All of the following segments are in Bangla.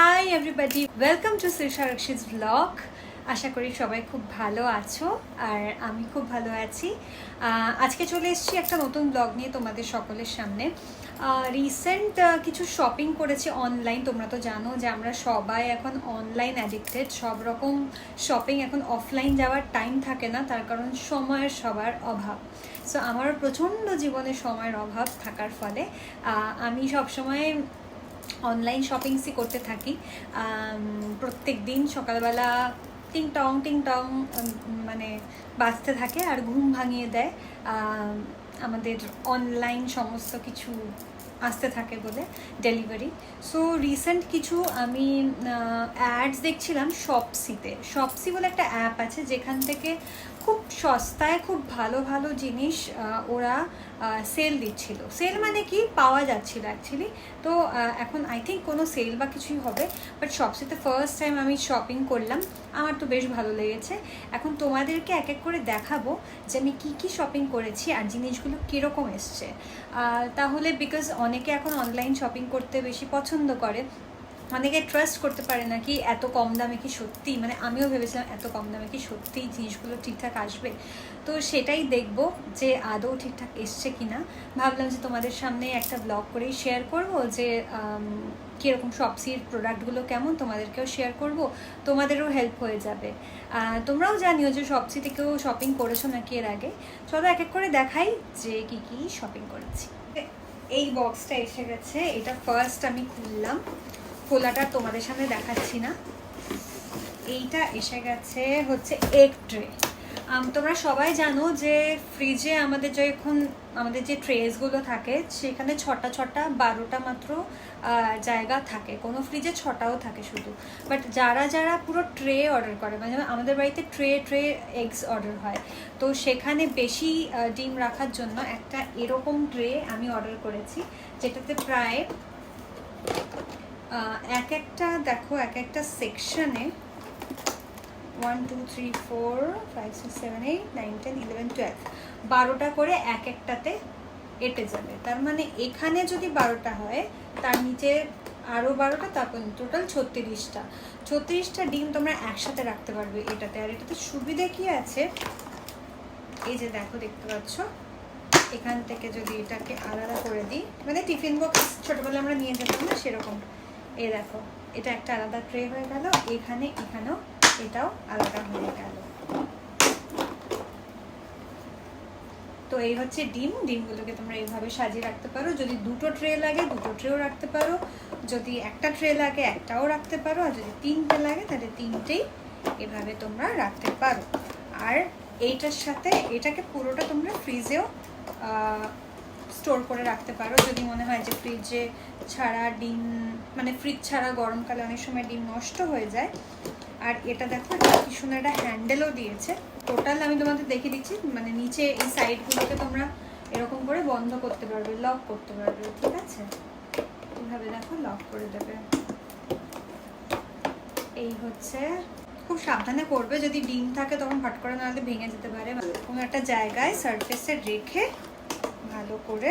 Hi everybody welcome to Shreesha Rakshit vlog আশা করি সবাই খুব ভালো আছো আর আমি খুব ভালো আছি। আজকে চলে এসেছি একটা নতুন ব্লগ নিয়ে তোমাদের সকলের সামনে। রিসেন্ট কিছু শপিং করেছি অনলাইন তোমরা তো জানো যে আমরা সবাই এখন অনলাইন অ্যাডিক্টেড সব রকম শপিং এখন অফলাইন যাওয়ার টাইম থাকে না, তার কারণ সময়ের সবার অভাব। সো আমার প্রচণ্ড জীবনে সময়ের অভাব থাকার ফলে আমি সবসময় অনলাইন শপিংসই করতে থাকি। প্রত্যেক দিন সকালবেলা টিং টং টিং টং মানে বাঁচতে থাকে আর ঘুম ভাঙিয়ে দেয়। আমাদের অনলাইন সমস্ত কিছু আসতে থাকে বলে ডেলিভারি সো রিসেন্ট কিছু আমি অ্যাডস দেখছিলাম শপসিতে শপসি বলে একটা অ্যাপ আছে যেখান থেকে খুব সস্তায়, খুব ভালো ভালো জিনিস ওরা সেল দিচ্ছিল। সেল মানে কি? পাওয়া যাচ্ছিল অ্যাকচুয়ালি তো এখন আই থিঙ্ক কোনো সেল বা কিছুই হবে বাট শপসিতে ফার্স্ট টাইম আমি শপিং করলাম। আমার তো বেশ ভালো লেগেছে। এখন তোমাদেরকে এক এক করে দেখাবো যে আমি কী কী শপিং করেছি আর জিনিসগুলো কীরকম এসছে। তাহলে বিকজ অনেকে এখন অনলাইন শপিং করতে বেশি পছন্দ করে অনেকে ট্রাস্ট করতে পারে না কি এত কম দামে কি সত্যি? মানে আমিও ভেবেছিলাম এত কম দামে কি সত্যি জিনিসগুলো ঠিকঠাক আসবে? তো সেটাই দেখব যে আদৌ ঠিকঠাক এসছে কি না ভাবলাম যে তোমাদের সামনে একটা ব্লগ করেই শেয়ার করব যে কীরকম শপসির প্রোডাক্টগুলো কেমন তোমাদেরকেও শেয়ার করব। তোমাদেরও হেল্প হয়ে যাবে। তোমরাও জানিও যে শপসি থেকেও শপিং করেছ নাকি এর আগে? চলো এক এক করে দেখাই যে কি কি শপিং করেছি। এই বক্সটা এসে গেছে। এটা ফার্স্ট আমি খুললাম। খোলাটা তোমাদের সামনে দেখাচ্ছি না। এইটা এসে গেছে হচ্ছে এগ ট্রে তোমরা সবাই জানো যে ফ্রিজে আমাদের যখন আমাদের যে ট্রেসগুলো থাকে, সেখানে ছটা ছটা বারোটা মাত্র জায়গা থাকে। কোনো ফ্রিজে ছটাও থাকে শুধু। বাট যারা যারা পুরো ট্রে অর্ডার করে মানে আমাদের বাড়িতে ট্রে ট্রে এগস অর্ডার হয়, তো সেখানে বেশি ডিম রাখার জন্য একটা এরকম ট্রে আমি অর্ডার করেছি, যেটাতে প্রায় এক একটা দেখো এক একটা সেকশনে one two three four five six seven eight nine ten eleven twelve বারোটা করে এক একটাতে এটে যাবে। তার মানে এখানে যদি বারোটা হয়, তার নিচে আরও বারোটা, তারপর টোটাল ছত্রিশটা। ছত্রিশটা ডিম তোমরা একসাথে রাখতে পারবে এটাতে। আর এটাতে সুবিধে কি আছে? এই যে দেখো, দেখতে পাচ্ছ? এখান থেকে যদি এটাকে আলাদা করে দিই মানে টিফিন বক্স ছোটোবেলায় আমরা নিয়ে যেতাম না সেরকম। এই দেখো, এটা একটা আলাদা ট্রে হয়ে গেল, এখানে, এখানেও এটাও আলাদা হয়ে গেল। তো এই হচ্ছে ডিম, ডিমগুলোকে তোমরা এইভাবে সাজিয়ে রাখতে পারো। যদি দুটো ট্রে লাগে, দুটো ট্রেও রাখতে পারো। যদি একটা ট্রে লাগে, একটাও রাখতে পারো। আর যদি তিনটে লাগে, তাহলে তিনটেই এভাবে তোমরা রাখতে পারো। আর এইটার সাথে, এটাকে পুরোটা তোমরা ফ্রিজেও স্টোর করে রাখতে পারো। যদি মনে হয় যে ফ্রিজে ছাড়া ডিম মানে ফ্রিজ ছাড়া গরমকালে অনেক সময় ডিম নষ্ট হয়ে যায়। আর এটা দেখো কি সুন্দর একটা হ্যান্ডেলও দিয়েছে। টোটাল আমি তোমাদের দেখিয়ে দিচ্ছি মানে নিচে এই সাইডগুলোকে তোমরা এরকম করে বন্ধ করতে পারবে লক করতে পারবে, ঠিক আছে? এইভাবে দেখো লক করে দেবে। এই হচ্ছে, খুব সাবধানে করবে, যদি ডিম থাকে তখন হট করে নাহলে ভেঙে যেতে পারে। কোনো একটা জায়গায় সারফেসে রেখে ভালো করে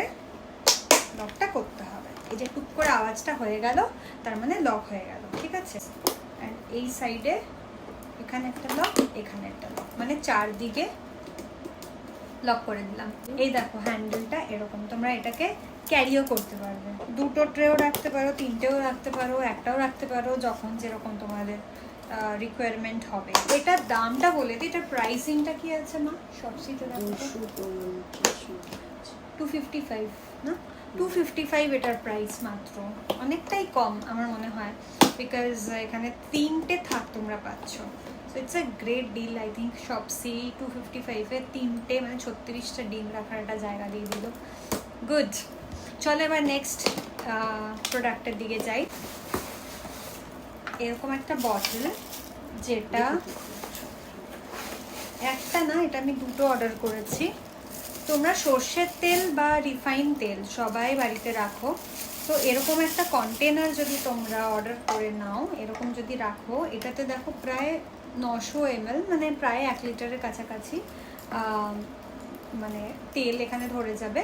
লকটা করতে হবে। এই যে টুক করে আওয়াজটা হয়ে গেল তার মানে লক হয়ে গেল ঠিক আছে? আর এই সাইডে এখানে একটা লক এখানে একটা লক মানে চারদিকে লক করে দিলাম। এই দেখো হ্যান্ডেলটা এরকম তোমরা এটাকে ক্যারিও করতে পারবে। দুটো ট্রেও রাখতে পারো তিনটেও রাখতে পারো একটাও রাখতে পারো যখন যেরকম তোমাদের রিকোয়ারমেন্ট হবে। এটার দামটা বলে দিই এটার প্রাইসিংটা কি আছে মা? সবসিতে টু ফিফটি ফাইভ না? টু ফিফটি ফাইভ এটার প্রাইস মাত্র। অনেকটাই কম আমার মনে হয় বিকজ এখানে তিনটে থাক তোমরা পাচ্ছ। So it's a great deal I think Shopsy two fifty ফাইভে তিনটে মানে ছত্রিশটা ডিম রাখার একটা জায়গা দিয়ে দিল। গুড চলো এবার নেক্সট প্রোডাক্টের দিকে যাই। এরকম একটা বটল যেটা একটা না এটা আমি দুটো অর্ডার করেছি। তোমরা সর্ষের তেল বা রিফাইন তেল সবাই বাড়িতে রাখো। তো এরকম একটা কন্টেনার যদি তোমরা অর্ডার করে নাও, এরকম যদি রাখো, এটাতে দেখো প্রায় নশো এমএল মানে প্রায় এক লিটারের কাছাকাছি মানে তেল এখানে ধরে যাবে।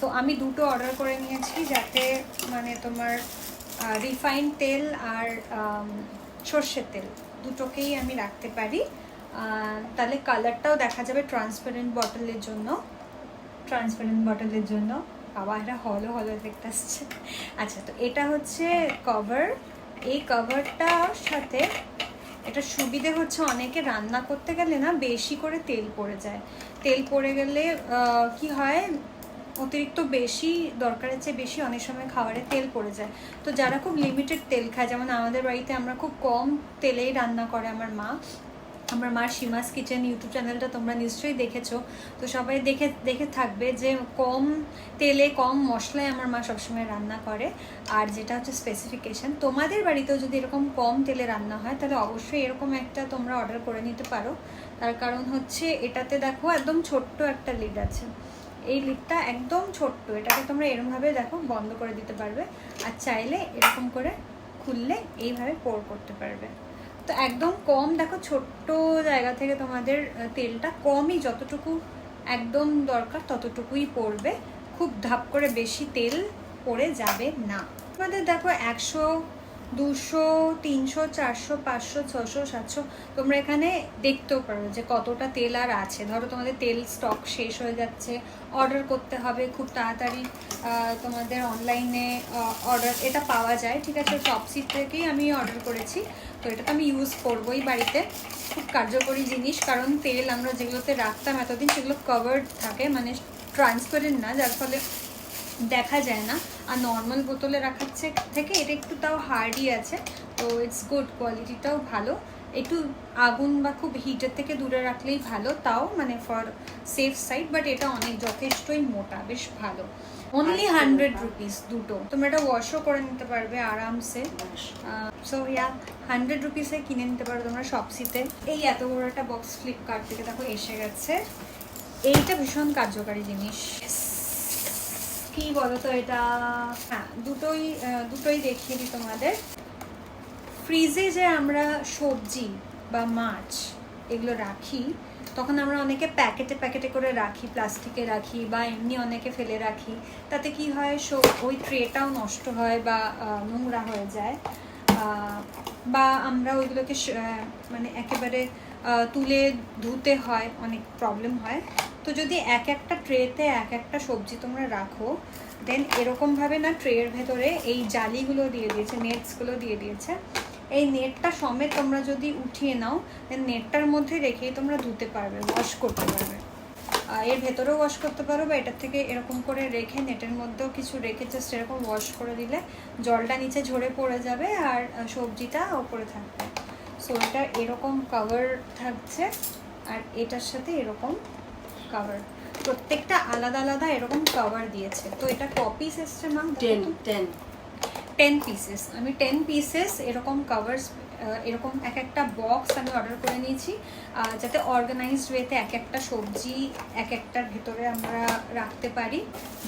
তো আমি দুটো অর্ডার করে নিয়েছি যাতে মানে তোমার রিফাইন তেল আর সর্ষের তেল দুটোকেই আমি রাখতে পারি। তাহলে কালারটাও দেখা যাবে ট্রান্সপারেন্ট বটলের জন্য। ট্রান্সপারেন্ট বটলের জন্য। বাবা, এটা হলো হলো এফেক্ট আসছে। আচ্ছা তো এটা হচ্ছে কভার এই কভারটার সাথে এটা সুবিধে হচ্ছে অনেকে রান্না করতে গেলে না বেশি করে তেল পড়ে যায়। তেল পড়ে গেলে কি হয়? অতিরিক্ত বেশি, দরকারের চেয়ে বেশি অনেক সময় খাবারে তেল পড়ে যায়। তো যারা খুব লিমিটেড তেল খায়, যেমন আমাদের বাড়িতে আমরা খুব কম তেলেই রান্না করে আমার মা। আমার মার সীমাস কিচেন ইউটিউব চ্যানেলটা তোমরা নিশ্চয়ই দেখেছ। তো সবাই দেখে দেখে থাকবে যে কম তেলে, কম মশলায় আমার মা সবসময় রান্না করে। আর যেটা হচ্ছে স্পেসিফিকেশন তোমাদের বাড়িতেও যদি এরকম কম তেলে রান্না হয়, তাহলে অবশ্যই এরকম একটা তোমরা অর্ডার করে নিতে পারো। তার কারণ হচ্ছে এটাতে দেখো একদম ছোট্ট একটা লিড আছে। এই লিডটা একদম ছোট্ট, এটাকে তোমরা এরকমভাবে দেখো বন্ধ করে দিতে পারবে। আর চাইলে এরকম করে খুললে এইভাবে পোর করতে পারবে। তো একদম কম, দেখো ছোট্ট জায়গা থেকে তোমাদের তেলটা কমই যতটুকু একদম দরকার ততটুকুই পড়বে। খুব ধাপ করে বেশি তেল পড়ে যাবে না। তোমাদের দেখো একশো, দুশো, তিনশো, চারশো, পাঁচশো, ছশো, সাতশো, তোমরা এখানে দেখতেও পারো যে কতটা তেল আর আছে। ধরো তোমাদের তেল স্টক শেষ হয়ে যাচ্ছে অর্ডার করতে হবে, খুব তাড়াতাড়ি তোমাদের অনলাইনে অর্ডার এটা পাওয়া যায়, ঠিক আছে? শপসিট থেকেই আমি অর্ডার করেছি। তো এটা তো আমি ইউজ করবোই বাড়িতে। খুব কার্যকরী জিনিস, কারণ তেল আমরা যেগুলোতে রাখতাম এতদিন সেগুলো কভার্ড থাকে মানে ট্রান্সপারেন্ট না, যার ফলে দেখা যায় না। আর নর্মাল বোতলে রাখার থেকে এটা একটু তাও হার্ডই আছে, তো ইটস গুড কোয়ালিটিটাও ভালো। একটু আগুন বা খুব হিটের থেকে দূরে রাখলেই ভালো, তাও মানে ফর সেফ সাইড বাট এটা অনেক যথেষ্টই মোটা, বেশ ভালো। অনলি হান্ড্রেড রুপিস দুটো। তোমরা এটা ওয়াশও করে নিতে পারবে আরামসে। সো ইয়া হান্ড্রেড রুপিসে কিনে নিতে পারো তোমরা শপসিতে এই এত বড় একটা বক্স ফ্লিপকার্ট থেকে দেখো এসে গেছে। এইটা ভীষণ কার্যকারী জিনিস। কি বলতো এটা? হ্যাঁ দুটোই দুটোই দেখিয়ে দিই তোমাদের। ফ্রিজে যে আমরা সবজি বা মাছ এগুলো রাখি তখন আমরা অনেকে প্যাকেটে প্যাকেটে করে রাখি, প্লাস্টিকে রাখি বা এমনি অনেকে ফেলে রাখি। তাতে কি হয় সব ওই ট্রেটাও নষ্ট হয় বা নোংরা হয়ে যায়। বা আমরা ওইগুলোকে মানে একেবারে তুলে ধুতে হয়, অনেক প্রবলেম হয়। তো যদি এক একটা ট্রেতে এক একটা সবজি তোমরা রাখো দেন এরকমভাবে না ট্রের ভেতরে এই জালিগুলো দিয়ে দিয়েছে নেটসগুলো দিয়ে দিয়েছে। এই নেটটা সমেত তোমরা যদি উঠিয়ে নাও নেটটার মধ্যে রেখেই তোমরা ধুতে পারবে ওয়াশ করতে পারবে। এর ভেতরেও ওয়াশ করতে পারো বা এটার থেকে এরকম করে রেখে নেটের মধ্যেও কিছু রেখে জাস্ট এরকম ওয়াশ করে দিলে জলটা নিচে ঝরে পড়ে যাবে আর সবজিটা ওপরে থাকবে। সো এটা এরকম কাভার থাকছে আর এটার সাথে এরকম কাভার প্রত্যেকটা আলাদা আলাদা এরকম কভার দিয়েছে। তো এটা কপিস এসছে ma'am ten ten ten pieces আমি টেন পিসেস এরকম কাভার্স এরকম এক একটা বক্স আমি অর্ডার করে নিয়েছি যাতে অর্গানাইজড ওয়েতে এক একটা সবজি এক একটার ভেতরে আমরা রাখতে পারি।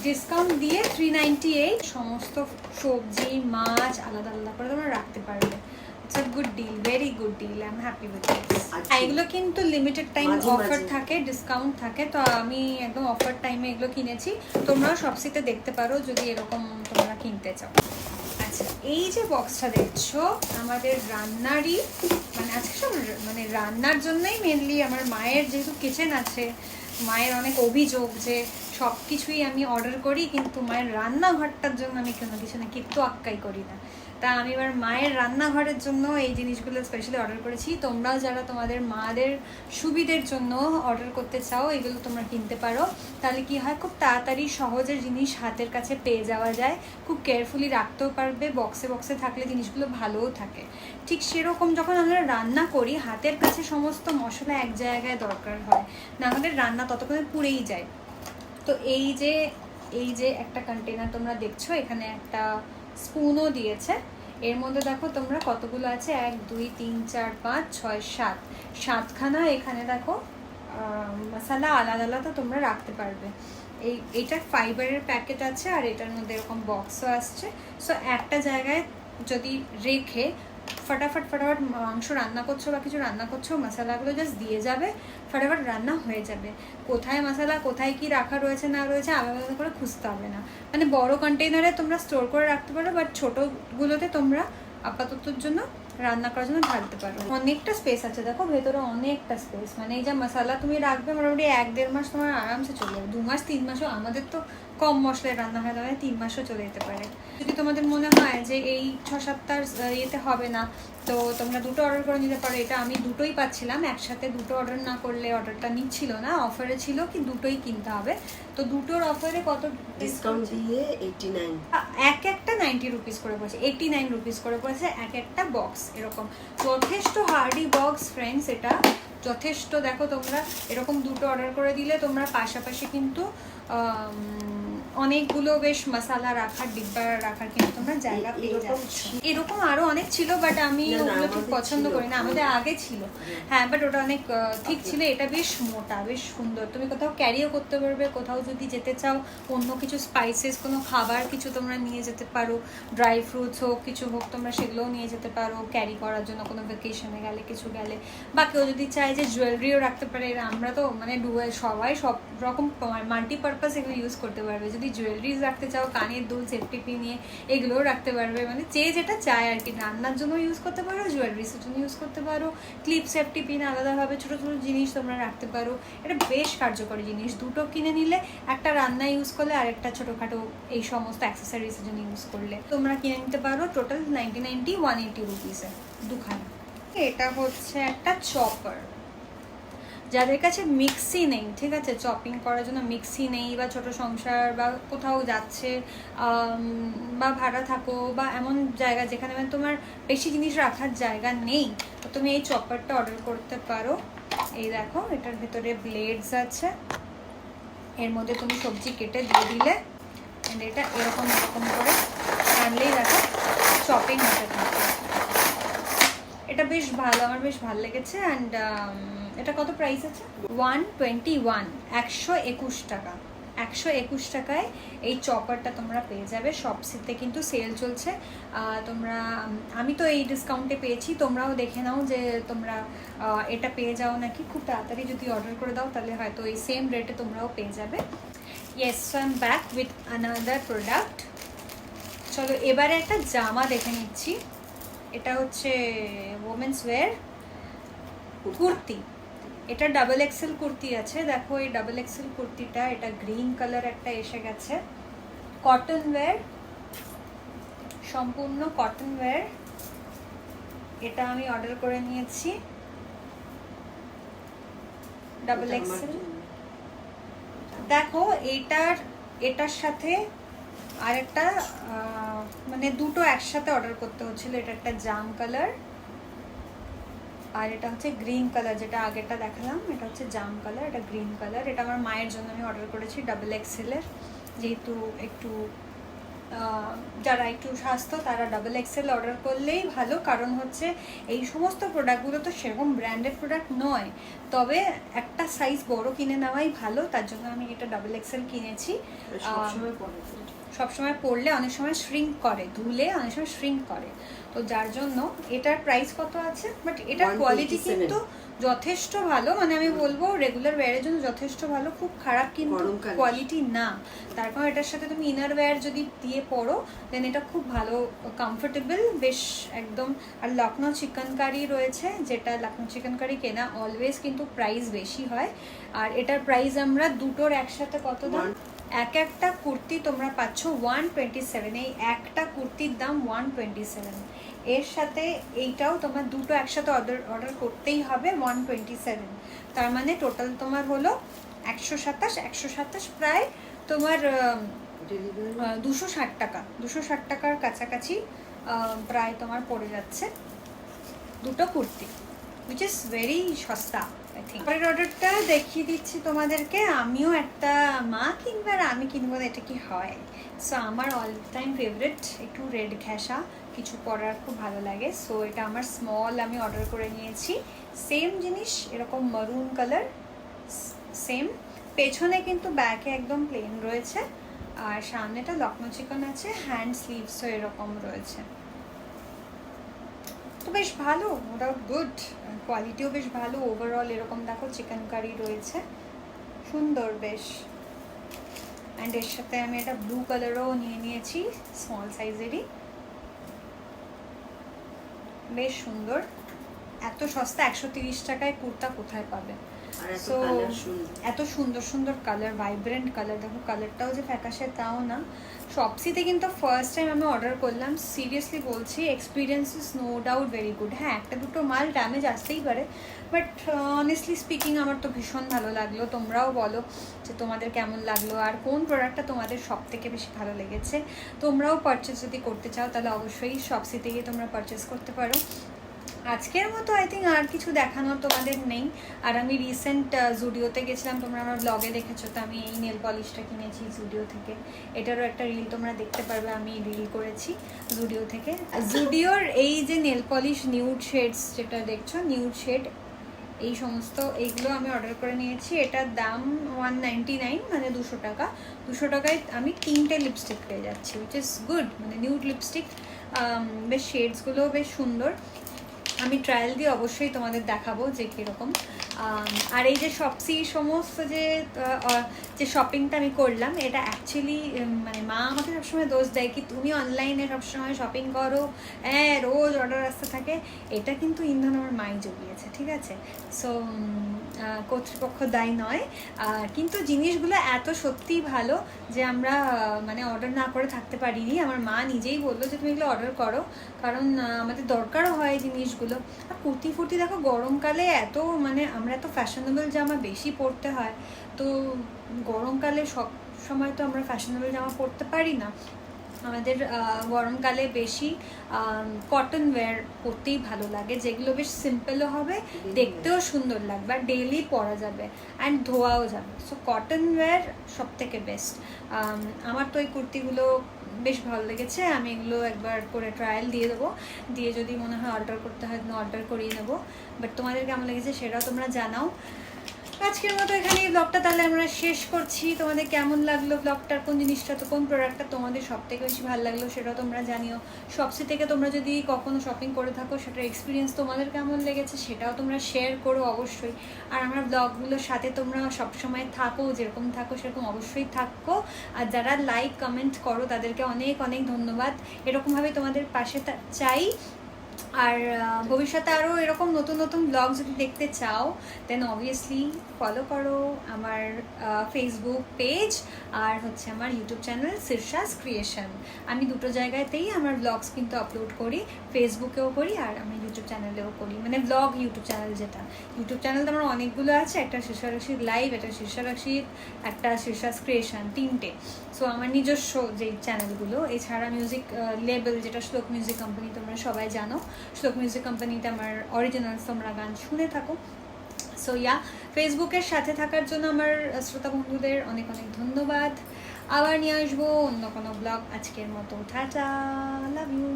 ডিসকাউন্ট দিয়ে থ্রি নাইনটি এইট সমস্ত সবজি মাছ আলাদা আলাদা করে তোমরা রাখতে পারবে। It's a good deal very good deal I am happy with আচ্ছা। এগুলো কিন্তু লিমিটেড টাইম অফার থাকে ডিসকাউন্ট থাকে তো আমি একদম অফার টাইমে এগুলো কিনেছি। তোমরাও সবসিতে দেখতে পারো যদি এরকম তোমরা কিনতে চাও। এই যে বক্সটা দেখছ, আমাদের রান্নারই মানে আজকে সব মানে রান্নার জন্যই মেনলি আমার মায়ের যেহেতু কিচেন আছে, মায়ের অনেক অভিযোগ যে সব কিছুই আমি অর্ডার করি, কিন্তু মায়ের রান্নাঘরটার জন্য আমি কোনো কিছু না, কিন্তু আক্কাই করি না। তা আমি এবার মায়ের রান্নাঘরের জন্য এই জিনিসগুলো স্পেশালি অর্ডার করেছি। তোমরাও যারা তোমাদের মাদের সুবিধের জন্য অর্ডার করতে চাও, এগুলো তোমরা কিনতে পারো। তাহলে কি হয়, খুব তাড়াতাড়ি সহজের জিনিস হাতের কাছে পেয়ে যাওয়া যায়। খুব কেয়ারফুলি রাখতেও পারবে বক্সে বক্সে থাকলে জিনিসগুলো ভালোও থাকে। ঠিক সেরকম যখন আমরা রান্না করি, হাতের কাছে সমস্ত মশলা এক জায়গায় দরকার হয়। না হলে রান্না ততক্ষণে পুড়েই যায়। তো এই যে এই যে একটা কন্টেনার তোমরা দেখছ, এখানে একটা স্পুনও দিয়েছে। এর মধ্যে দেখো তোমরা কতগুলো আছে? এক, দুই, তিন, চার, পাঁচ, ছয়, সাত। সাতখানা এখানে দেখো মশালা আলাদা আলাদা তোমরা রাখতে পারবে। এই এটা ফাইবারের প্যাকেট আছে আর এটার মধ্যে এরকম বক্সও আসছে। সো একটা জায়গায় যদি রেখে ফটাফট ফটাফট মাংস রান্না করছ বা কিছু রান্না করছ, মশলাগুলো জাস্ট দিয়ে যাবে, ফটাফট রান্না হয়ে যাবে। কোথায় মশালা, কোথায় কি রাখা রয়েছে, না রয়েছে, আলাদা আলাদা করে খুঁজতে হবে না। মানে বড় কন্টেইনারে তোমরা স্টোর করে রাখতে পারো বাট ছোটোগুলোতে তোমরা আপাততর জন্য রান্না করার জন্য ঢালতে পারো। অনেকটা স্পেস আছে, দেখো ভেতরে অনেকটা স্পেস মানে এই যা মশলা তুমি রাখবে মোটামুটি এক দেড় মাস তোমার আরামসে চলে যাবে। দু মাস, তিন মাসও আমাদের তো কম মশলায় রান্না হয় তাহলে তিন মাসও চলে যেতে পারে। যদি তোমাদের মনে হয় যে এই ছ সাতটার ইয়েতে হবে না তো তোমরা দুটো অর্ডার করে নিতে পারো। এটা আমি দুটোই পাচ্ছিলাম একসাথে দুটো অর্ডার না করলে অর্ডারটা নিচ্ছিল না অফারে ছিল কি দুটোই কিনতে হবে। তো দুটোর অফারে কত ডিসকাউন্ট দিয়ে এইটি নাইন এক একটা নাইনটি রুপিস করে পড়েছে এইটি নাইন রুপিস করে পড়েছে এক একটা বক্স এরকম। যথেষ্ট হার্ডি বক্স ফ্রেন্ডস এটা যথেষ্ট। দেখো তোমরা এরকম দুটো অর্ডার করে দিলে তোমরা পাশাপাশি কিন্তু অনেকগুলো বেশ মশলা রাখার ডিব্বা রাখার কিন্তু তোমরা জায়গা পেয়ে যাচ্ছ। এরকম আরও অনেক ছিল বাট আমি ওগুলো ঠিক পছন্দ করি না। আমাদের আগে ছিল। হ্যাঁ। বাট ওটা অনেক ঠিক ছিল। এটা বেশ মোটা বেশ সুন্দর। তুমি কোথাও ক্যারিও করতে পারবে কোথাও যদি যেতে চাও অন্য কিছু স্পাইসেস কোনো খাবার কিছু তোমরা নিয়ে যেতে পারো। ড্রাই ফ্রুটস হোক কিছু হোক তোমরা সেগুলোও নিয়ে যেতে পারো। ক্যারি করার জন্য কোনো ভেকেশনে গেলে কিছু গেলে। বা কেউ যদি চায় যে জুয়েলারিও রাখতে পারে আমরা তো মানে ডুয়েল সবাই সব রকম মাল্টিপারপাস এগুলো ইউজ করতে পারবে। যদি জুয়েলারিজ রাখতে চাও, কানের দুল সেফটি পিন নিয়ে, এগুলোও রাখতে পারবে। মানে যে যেটা চায় আর কি, রান্নার জন্য ইউজ করতে পারো জুয়েলারিসের জন্য ইউজ করতে পারো। ক্লিপ সেফটি পিন আলাদাভাবে ছোটো ছোটো জিনিস তোমরা রাখতে পারো। এটা বেশ কার্যকরী জিনিস। দুটো কিনে নিলে একটা রান্না ইউজ করলে আরেকটা ছোটোখাটো এই সমস্ত অ্যাক্সেসরিজের জন্য ইউজ করলে। তোমরা কিনে নিতে পারো total ninety ninety one eighty রুপিসে দুখানা। এটা হচ্ছে একটা চপার যাদের কাছে মিক্সি নেই, ঠিক আছে? চপিং করার জন্য মিক্সি নেই বা ছোট সংসার বা কোথাও যাচ্ছে বা ভাড়া থাকো বা এমন জায়গা যেখানে মানে তোমার বেশি জিনিস রাখার জায়গা নেই, তো তুমি এই চপারটা অর্ডার করতে পারো। এই দেখো, এটার ভিতরে ব্লেডস আছে। এর মধ্যে তুমি সবজি কেটে দিয়ে দিলে এটা এরকম এরকম করে। আনলেই দেখো চপিং হতে থাকে এটা বেশ ভালো, আমার বেশ ভালো লেগেছে অ্যান্ড এটা কত প্রাইস আছে? ওয়ান টোয়েন্টি ওয়ান একশো একুশ টাকা। একশো একুশ টাকায় এই চপারটা তোমরা পেয়ে যাবে। শপসিতে কিন্তু সেল চলছে। তোমরা আমি তো এই ডিসকাউন্টে পেয়েছি। তোমরাও দেখে নাও যে তোমরা এটা পেয়ে যাও নাকি। খুব তাড়াতাড়ি যদি অর্ডার করে দাও, তাহলে হয়তো এই সেম রেটে তোমরাও পেয়ে যাবে। Yes so I am back with another product চলো, এবারে একটা জামা দেখে নিচ্ছি। এটা হচ্ছে ওমেন্স ওয়্যার কুর্তি। এটা ডাবল এক্সেল কুর্তি আছে। দেখো এই ডাবল এক্সেল কুর্তিটা এটা গ্রিন কালার একটা এসে গেছে। কটন ওয়্যার সম্পূর্ণ কটন ওয়্যার এটা আমি অর্ডার করে নিয়েছি। ডাবল এক্সেল দেখো এটার এটার সাথে আরেকটা একটা মানে দুটো একসাথে অর্ডার করতে হচ্ছিল। এটা একটা জাম কালার আর এটা হচ্ছে গ্রিন কালার যেটা আগেরটা দেখালাম। এটা হচ্ছে জাম কালার এটা গ্রিন কালার এটা আমার মায়ের জন্য আমি অর্ডার করেছি ডাবল এক্সেলের যেহেতু একটু যারা একটু স্বাস্থ্য, তারা ডাবল এক্সেল অর্ডার করলেই ভালো। কারণ হচ্ছে এই সমস্ত প্রোডাক্টগুলো তো সেরকম ব্র্যান্ডেড প্রোডাক্ট নয়। তবে একটা সাইজ বড় কিনে নেওয়াই ভালো। তার জন্য আমি এটা ডাবল এক্সেল কিনেছি। সবসময় পরে সবসময় পরলে অনেক সময় শ্রিঙ্ক করে ধুলে অনেক সময় শ্রিঙ্ক করে। তো যার জন্য এটার প্রাইস কত আছে? বাট এটার কোয়ালিটি কিন্তু যথেষ্ট ভালো। মানে আমি বলব রেগুলার ওয়্যারের জন্য যথেষ্ট ভালো খুব খারাপ কিন্তু কোয়ালিটি না। তারপর এটার সাথে তুমি ইনার ওয়্যার যদি দিয়ে পরো দেন এটা খুব ভালো কমফোর্টেবল বেশ একদম। আর লখনৌ চিকেন কারি রয়েছে যেটা লখনৌ চিকেন কারি কেনা অলওয়েজ কিন্তু প্রাইস বেশি হয়। আর এটার প্রাইস আমরা দুটোর একসাথে কত দাম? এক একটা কুর্তি তোমরা পাচ্ছ ওয়ান টোয়েন্টি সেভেন এই একটা কুর্তির দাম ওয়ান টোয়েন্টি সেভেন এর সাথে এইটাও তোমার দুটো একসাথে অর্ডার অর্ডার করতেই হবে ওয়ান টোয়েন্টি সেভেন তার মানে টোটাল তোমার হলো একশো সাতাশ। একশো সাতাশ প্রায় তোমার দুশো ষাট টাকা। দুশো ষাট টাকার কাছাকাছি প্রায় তোমার পড়ে যাচ্ছে দুটো কুর্তি উইচ ইজ ভেরি সস্তা। আই অর্ডারটা দেখিয়ে দিচ্ছি তোমাদেরকে, আমিও একটা মা কিনবে আর আমি কিনবো এটা কি হয়? সো আমার অল টাইম ফেভারিট একটু রেড ঘেঁষা কিছু পরার খুব ভালো লাগে। সো এটা আমার স্মল আমি অর্ডার করে নিয়েছি। সেম জিনিস, এরকম মারুন কালার সেম পেছনে কিন্তু ব্যাকে একদম প্লেন রয়েছে। আর সামনেটা লখনৌ চিকন আছে হ্যান্ড স্লিভসও এরকম রয়েছে। তো বেশ ভালো ওটা গুড কোয়ালিটিও বেশ ভালো ওভারঅল এরকম দেখো চিকেন কারি রয়েছে। সুন্দর বেশ। অ্যান্ড এর সাথে আমি একটা ব্লু কালারও নিয়ে নিয়েছি স্মল সাইজেরই বেশ সুন্দর। এত সস্তা, একশো তিরিশ টাকায় কুর্তা কোথায় পাবে? আর এত সুন্দর। সুন্দর কালার ভাইব্রেন্ট কালার দেখো কালারটাও যে ফ্যাকাশে তাও না। শপসিতে কিন্তু ফার্স্ট টাইম আমি অর্ডার করলাম। সিরিয়াসলি বলছি experience is no doubt very good হ্যাঁ একটা দুটো মাল ড্যামেজ আসতেই পারে। বাট অনেস্টলি স্পিকিং আমার তো ভীষণ ভালো লাগল। তোমরাও বলো যে তোমাদের কেমন লাগল আর কোন প্রোডাক্টটা তোমাদের সব থেকে বেশি ভালো লেগেছে। তোমরাও পারচেস যদি করতে চাও তাহলে অবশ্যই শপসি গিয়ে তোমরা পারচেস করতে পারো। আজকের মতো আই থিঙ্ক আর কিছু দেখানোর তোমাদের নেই। আর আমি রিসেন্ট জুডিওতে গেছিলাম, তোমরা আমার ব্লগে দেখেছ, তো আমি এই নেল পলিশটা কিনেছি জুডিও থেকে। এটারও একটা রিল তোমরা দেখতে পারবে, আমি রিল করেছি জুডিও থেকে। জুডিওর এই যে নেল পলিশ নিউড শেডস যেটা দেখছ নিউড শেড এই সমস্ত এইগুলো আমি অর্ডার করে নিয়েছি। এটার দাম ওয়ান মানে দুশো টাকা। দুশো টাকায় আমি তিনটে লিপস্টিক পেয়ে যাচ্ছি উইচ ইজ গুড মানে নিউড লিপস্টিক বেশ শেডসগুলোও বেশ সুন্দর। আমি ট্রায়াল দিয়ে অবশ্যই তোমাদের দেখাবো যে কীরকম। আর এই যে সবসি সমস্ত যে যে শপিংটা আমি করলাম, এটা অ্যাকচুয়ালি মানে মা আমাকে সবসময় দোষ দেয় কি তুমি অনলাইনে সবসময় শপিং করো। হ্যাঁ রোজ অর্ডার আসতে থাকে। এটা কিন্তু ইন্ধন আমার মাই জুগিয়েছে, ঠিক আছে? সো কর্তৃপক্ষ দায়ী নয়। কিন্তু জিনিসগুলো এত সত্যিই ভালো যে আমরা মানে অর্ডার না করে থাকতে পারিনি। আমার মা নিজেই বলল যে তুমি এগুলো অর্ডার করো। কারণ আমাদের দরকারও হয় জিনিসগুলো। আর কুর্তি ফুর্তি দেখো, গরমকালে এত মানে আমরা এত ফ্যাশনেবল জামা বেশি পরতে হয়, তো গরমকালে সব সময় তো আমরা ফ্যাশনেবল জামা পরতে পারি না। আমাদের গরমকালে বেশি কটন ওয়্যার পরতেই ভালো লাগে, যেগুলো বেশ সিম্পলও হবে, দেখতেও সুন্দর লাগবে আর ডেইলি পরা যাবে অ্যান্ড ধোয়াও যাবে। সো কটন ওয়্যার সব থেকে বেস্ট আমার তো এই কুর্তিগুলো বেশ ভালো লেগেছে, আমি এগুলো একবার করে ট্রায়াল দিয়ে দেবো। দিয়ে যদি মনে হয় অর্ডার করতে হয় অর্ডার করিয়ে নেব। বাট তোমাদের কেমন লেগেছে সেটাও তোমরা জানাও। আজকের মতো এখানে এই ব্লগটা তাহলে আমরা শেষ করছি। তোমাদের কেমন লাগল ব্লগটার কোন জিনিসটা তো, কোন প্রোডাক্টটা তোমাদের সব থেকে বেশি ভালো লাগল সেটাও তোমরা জানিও। শপসি থেকে তোমরা যদি কখনো শপিং করে থাকো, সেটার এক্সপিরিয়েন্স তোমাদের কেমন লেগেছে সেটাও তোমরা শেয়ার করো অবশ্যই। আর আমার ব্লগগুলোর সাথে তোমরা সবসময় থাকো, যেরকম থাকো সেরকম অবশ্যই থাকো। আর যারা লাইক কমেন্ট করো, তাদেরকে অনেক অনেক ধন্যবাদ। এরকমভাবে তোমাদের পাশে চাই। আর ভবিষ্যতে আরও এরকম নতুন নতুন ব্লগ যদি দেখতে চাও দেন অবভিয়াসলি ফলো করো আমার ফেসবুক পেজ আর হচ্ছে আমার ইউটিউব চ্যানেল শীর্ষাস ক্রিয়েশন আমি দুটো জায়গাতেই আমার ব্লগস কিন্তু আপলোড করি ফেসবুকেও করি আর আমি ইউটিউব চ্যানেলেও করি। মানে ব্লগ ইউটিউব চ্যানেল যেটা। ইউটিউব চ্যানেল তো আমার অনেকগুলো আছে, একটা শীর্ষারাশির লাইভ একটা শীর্ষারাশির একটা শীর্ষাস ক্রিয়েশন তিনটে। সো আমার নিজস্ব যে চ্যানেলগুলো এছাড়া মিউজিক লেবেল যেটা শ্লোক মিউজিক কোম্পানি তোমরা সবাই জানো। শ্লোক মিউজিক কোম্পানিতে আমার অরিজিনাল তোমরা গান শুনে থাকো। সো ইয়া ফেসবুকের সাথে থাকার জন্য আমার শ্রোতা বন্ধুদের অনেক অনেক ধন্যবাদ। আবার নিয়ে আসব অন্য কোনো ব্লগ আজকের মতো। Tata love you